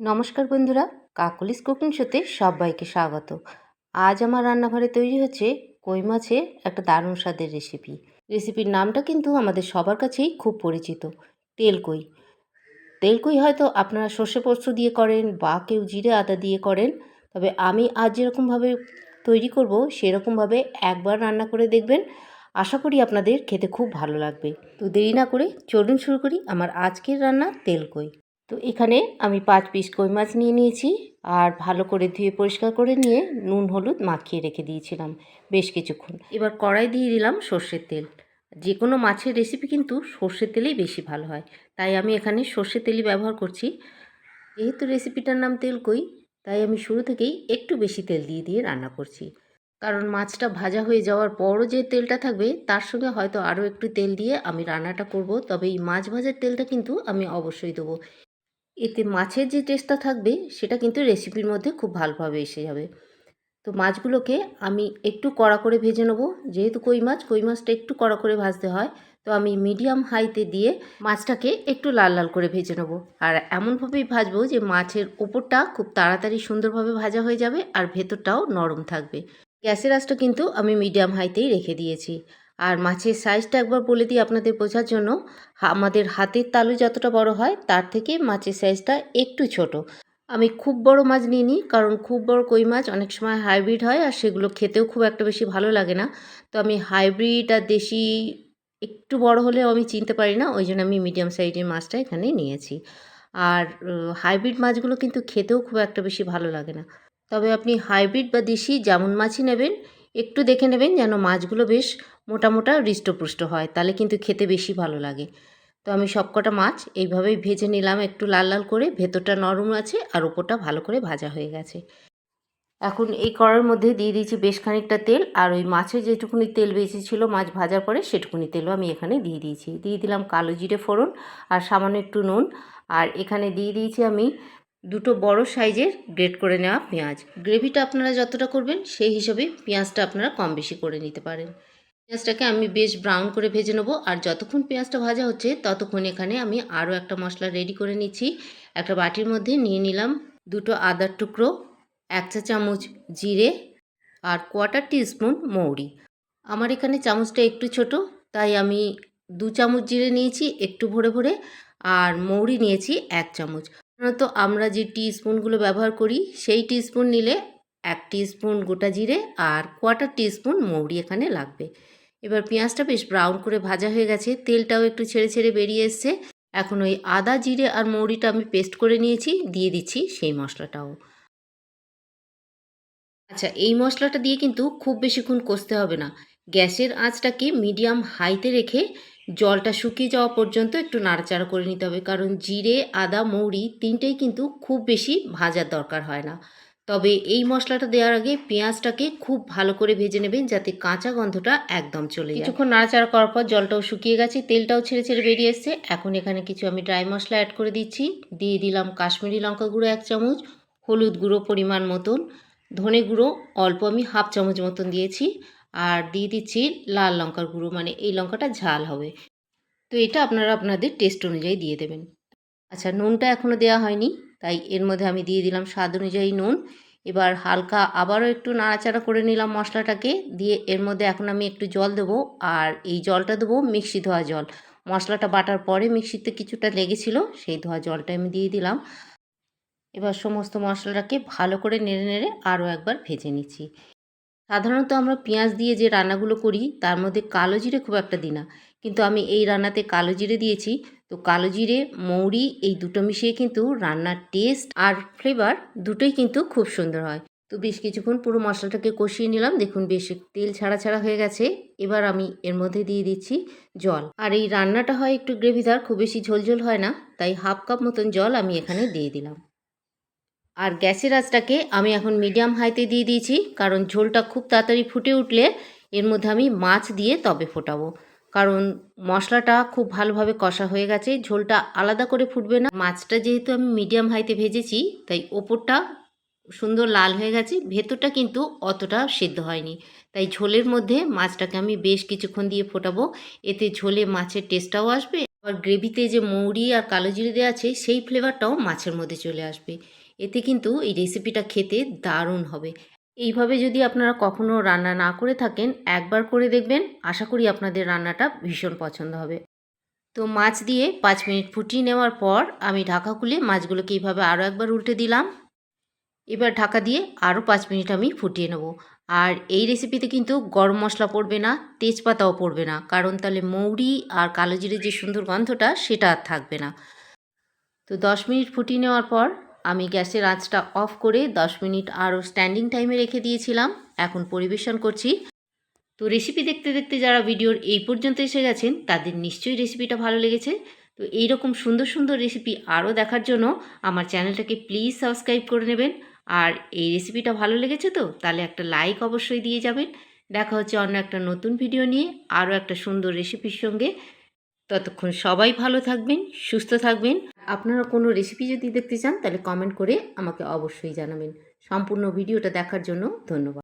নমস্কার বন্ধুরা, কাকলিস কুকিং শোতে সবাইকে স্বাগত। আজ আমার রান্নাঘরে তৈরি হচ্ছে কই মাছের একটা দারুণ স্বাদের রেসিপি রেসিপির নামটা কিন্তু আমাদের সবার কাছেই খুব পরিচিত তেল কই তেল কই হয়তো আপনারা সর্ষে পোস্ত দিয়ে করেন বা কেউ জিরে আদা দিয়ে করেন, তবে আমি আজ যেরকমভাবে তৈরি করব সেরকমভাবে একবার রান্না করে দেখবেন। আশা করি আপনাদের খেতে খুব ভালো লাগবে। তো দেরি না করে চলুন শুরু করি আমার আজকের রান্না তেল কই তো এখানে আমি পাঁচ পিস কই মাছ নিয়ে নিয়েছি। আর ভালো করে ধুয়ে পরিষ্কার করে নিয়ে নুন, হলুদ মাখিয়ে রেখে দিয়েছিলাম বেশ কিছুক্ষণ। এবার কড়াই দিয়ে দিলাম সর্ষের তেল। যে কোনো মাছের রেসিপি কিন্তু সর্ষের তেলেই বেশি ভালো হয়। তাই আমি এখানে সর্ষের তেলই ব্যবহার করছি। যেহেতু রেসিপিটার নাম তেল কই, তাই আমি শুরু থেকেই একটু বেশি তেল দিয়ে দিয়ে রান্না করছি। কারণ মাছটা ভাজা হয়ে যাওয়ার পরও যে তেলটা থাকবে, তার সঙ্গে হয়তো আরও একটু তেল দিয়ে আমি রান্নাটা করব। তবে এই মাছ ভাজার তেলটা কিন্তু আমি অবশ্যই দেবো। এতে মাছের যে টেস্টটা থাকবে, সেটা কিন্তু রেসিপির মধ্যে খুব ভালোভাবে এসে যাবে। তো মাছগুলোকে আমি একটু কড়া করে ভেজে নেব। যেহেতু কই মাছ, কই মাছটা একটু কড়া করে ভাজতে হয়, তো আমি মিডিয়াম হাইতে দিয়ে মাছটাকে একটু লাল লাল করে ভেজে নেব। আর এমনভাবেই ভাজবো যে মাছের ওপরটা খুব তাড়াতাড়ি সুন্দরভাবে ভাজা হয়ে যাবে আর ভেতরটাও নরম থাকবে। গ্যাসের আঁচটা কিন্তু আমি মিডিয়াম হাইতেই রেখে দিয়েছি। আর মাছের সাইজটা একবার বলে দিই আপনাদের বোঝার জন্য। আমাদের হাতের তালু যতটা বড় হয়, তার থেকে মাছের সাইজটা একটু ছোট। আমি খুব বড় মাছ নিয়ে নিই কারণ খুব বড় কই মাছ অনেক সময় হাইব্রিড হয় আর সেগুলো খেতেও খুব একটা বেশি ভালো লাগে না। তো আমি হাইব্রিড আর দেশি একটু বড় হলেও আমি চিনতে পারি না, ওই জন্য আমি মিডিয়াম সাইজের মাছটা এখানে নিয়েছি। আর হাইব্রিড মাছগুলো কিন্তু খেতেও খুব একটা বেশি ভালো লাগে না। তবে আপনি হাইব্রিড বা দেশি যেমন মাছই নেবেন একটু দেখে নেবেন যেন মাছগুলো বেশ মোটা মোটা হৃষ্টপুষ্ট হয়, তাহলে কিন্তু খেতে বেশি ভালো লাগে। তো আমি সবকটা মাছ এইভাবেই ভেজে নিলাম, একটু লাল লাল করে, ভেতরটা নরম আছে আর ওপরটা ভালো করে ভাজা হয়ে গেছে। এখন এই কড়ার মধ্যে দিয়ে দিয়েছি বেশ খানিকটা তেল, আর ওই মাছের যেটুকুনি তেল বেঁচেছিলো মাছ ভাজার পরে সেটুকুনি তেলও আমি এখানে দিয়ে দিয়েছি। দিয়ে দিলাম কালো জিরে ফোড়ন আর সামান্য একটু নুন, আর এখানে দিয়ে দিয়েছি আমি দুটো বড় সাইজের গ্রেট করে নেওয়া পেঁয়াজ। গ্রেভিটা আপনারা যতটা করবেন, সেই হিসাবে পেঁয়াজটা আপনারা কম বেশি করে নিতে পারেন। পেঁয়াজটাকে আমি বেশ ব্রাউন করে ভেজে নেব, আর যতক্ষণ পেঁয়াজটা ভাজা হচ্ছে, ততক্ষণ এখানে আমি আরও একটা মশলা রেডি করে নিচ্ছি। একটা বাটির মধ্যে নিয়ে নিলাম দুটো আদার টুকরো, এক চা চামচ জিরে, আর কোয়ার্টার টিস্পুন মৌরি। আমার এখানে চামচটা একটু ছোট, তাই আমি দু চামচ জিরে নিয়েছি একটু ভরে ভরে, আর মৌরি নিয়েছি এক চামচ। সাধারণত আমরা যে টি স্পুনগুলো ব্যবহার করি, সেই টি স্পুন নিলে এক টি স্পুন গোটা জিরে আর কোয়ার্টার স্পুন মৌরি এখানে লাগবে। এবার পেঁয়াজটা বেশ ব্রাউন করে ভাজা হয়ে গেছে, তেলটাও একটু ছেড়ে ছেড়ে বেরিয়ে এসছে। এখন ওই আদা, জিরে আর মৌরিটা আমি পেস্ট করে নিয়েছি, দিয়ে দিচ্ছি সেই মশলাটাও। আচ্ছা এই মশলাটা দিয়ে কিন্তু খুব বেশিক্ষণ কষতে হবে না। গ্যাসের আঁচটাকে মিডিয়াম হাইতে রেখে জলটা শুকিয়ে যাওয়া পর্যন্ত একটু নাড়াচাড়া করে নিতে হবে। কারণ জিরে, আদা, মৌরি তিনটেই কিন্তু খুব বেশি ভাজার দরকার হয় না। তবে এই মশলাটা দেওয়ার আগে পেঁয়াজটাকে খুব ভালো করে ভেজে নেবেন যাতে কাঁচা গন্ধটা একদম চলে যায়। কিছুক্ষণ নাড়াচাড়া করার পর জলটাও শুকিয়ে গেছে, তেলটাও ছেড়ে ছেড়ে বেরিয়ে এসছে। এখন এখানে কিছু আমি ড্রাই মশলা অ্যাড করে দিচ্ছি। দিয়ে দিলাম কাশ্মীরি লঙ্কা গুঁড়ো এক চামচ, হলুদ গুঁড়ো পরিমাণ মতন, ধনে গুঁড়ো অল্প আমি হাফ চামচ মতন দিয়েছি। আর দিয়ে দিচ্ছি লাল লঙ্কার গুঁড়ো মানে এই লঙ্কাটা ঝাল হবে। তো এটা আপনারা আপনাদের টেস্ট অনুযায়ী দিয়ে দেবেন। আচ্ছা নুনটা এখনও দেওয়া হয়নি, তাই এর মধ্যে আমি দিয়ে দিলাম স্বাদ অনুযায়ী নুন। এবার হালকা আবারও একটু নাড়াচাড়া করে নিলাম মশলাটাকে, দিয়ে এর মধ্যে এখন আমি একটু জল দেবো, আর এই জলটা দেবো মিক্সি ধোয়া জল। মশলাটা বাটার পরে মিক্সিতে কিছুটা লেগেছিল, সেই ধোয়া জলটা আমি দিয়ে দিলাম। এবার সমস্ত মশলাটাকে ভালো করে নেড়ে নেড়ে আরও একবার ভেজে নিচ্ছি। সাধারণত আমরা পেঁয়াজ দিয়ে যে রান্নাগুলো করি, তার মধ্যে কালো জিরে খুব একটা দিই না। কিন্তু আমি এই রান্নাতে কালো জিরে দিয়েছি। তো কালো জিরে, মৌরি, এই দুটো মিশিয়ে কিন্তু রান্নার টেস্ট আর ফ্লেভার দুটোই কিন্তু খুব সুন্দর হয়। তো বেশ কিছুক্ষণ পুরো মশলাটাকে কষিয়ে নিলাম। দেখুন বেশ তেল ছাড়া ছাড়া হয়ে গেছে। এবার আমি এর মধ্যে দিয়ে দিচ্ছি জল। আর এই রান্নাটা হয় একটু গ্রেভিদার খুব বেশি ঝোলঝোল হয় না। তাই হাফ কাপ মতন জল আমি এখানে দিয়ে দিলাম। আর গ্যাসের আঁচটাকে আমি এখন মিডিয়াম হাইতে দিয়ে দিয়েছি, কারণ ঝোলটা খুব তাড়াতাড়ি ফুটে উঠলে এর মধ্যে আমি মাছ দিয়ে তবে ফোটাবো। কারণ মশলাটা খুব ভালোভাবে কষা হয়ে গেছে, ঝোলটা আলাদা করে ফুটবে না। মাছটা যেহেতু আমি মিডিয়াম হাইতে ভেজেছি, তাই ওপরটা সুন্দর লাল হয়ে গেছে, ভেতরটা কিন্তু অতটা সেদ্ধ হয়নি। তাই ঝোলের মধ্যে মাছটাকে আমি বেশ কিছুক্ষণ দিয়ে ফোটাবো, এতে ঝোলে মাছের টেস্টটাও আসবে, আর গ্রেভিতে যে মৌরি আর কালো জিরে দেওয়া আছে, সেই ফ্লেভারটাও মাছের মধ্যে চলে আসবে। এতে কিন্তু এই রেসিপিটা খেতে দারুণ হবে। এইভাবে যদি আপনারা কখনও রান্না না করে থাকেন, একবার করে দেখবেন, আশা করি আপনাদের রান্নাটা ভীষণ পছন্দ হবে। তো মাছ দিয়ে পাঁচ মিনিট ফুটিয়ে নেওয়ার পর আমি ঢাকা খুলে মাছগুলোকে এইভাবে আরও একবার উল্টে দিলাম। এবার ঢাকা দিয়ে আরও পাঁচ মিনিট আমি ফুটিয়ে নেব। আর এই রেসিপিতে কিন্তু গরম মশলা পড়বে না, তেজপাতাও পড়বে না, কারণ তাহলে মৌরি আর কালো জিরের যে সুন্দর গন্ধটা, সেটা আর থাকবে না। তো দশ মিনিট ফুটিয়ে নেওয়ার পর আমি গ্যাসের আঁচটা অফ করে দশ মিনিট আরও স্ট্যান্ডিং টাইমে রেখে দিয়েছিলাম। এখন পরিবেশন করছি। তো রেসিপি দেখতে দেখতে যারা ভিডিওর এই পর্যন্ত এসে গেছেন, তাদের নিশ্চয়ই রেসিপিটা ভালো লেগেছে। তো এইরকম সুন্দর সুন্দর রেসিপি আরও দেখার জন্য আমার চ্যানেলটাকে প্লিজ সাবস্ক্রাইব করে নেবেন। আর এই রেসিপিটা ভালো লেগেছে তো, তাহলে একটা লাইক অবশ্যই দিয়ে যাবেন। দেখা হচ্ছে অন্য একটা নতুন ভিডিও নিয়ে আরও একটা সুন্দর রেসিপির সঙ্গে। ততক্ষণ সবাই ভালো থাকবেন, সুস্থ থাকবেন। আপনারা কোনো রেসিপি যদি দেখতে চান, তাহলে কমেন্ট করে আমাকে অবশ্যই জানাবেন। সম্পূর্ণ ভিডিওটা দেখার জন্য ধন্যবাদ।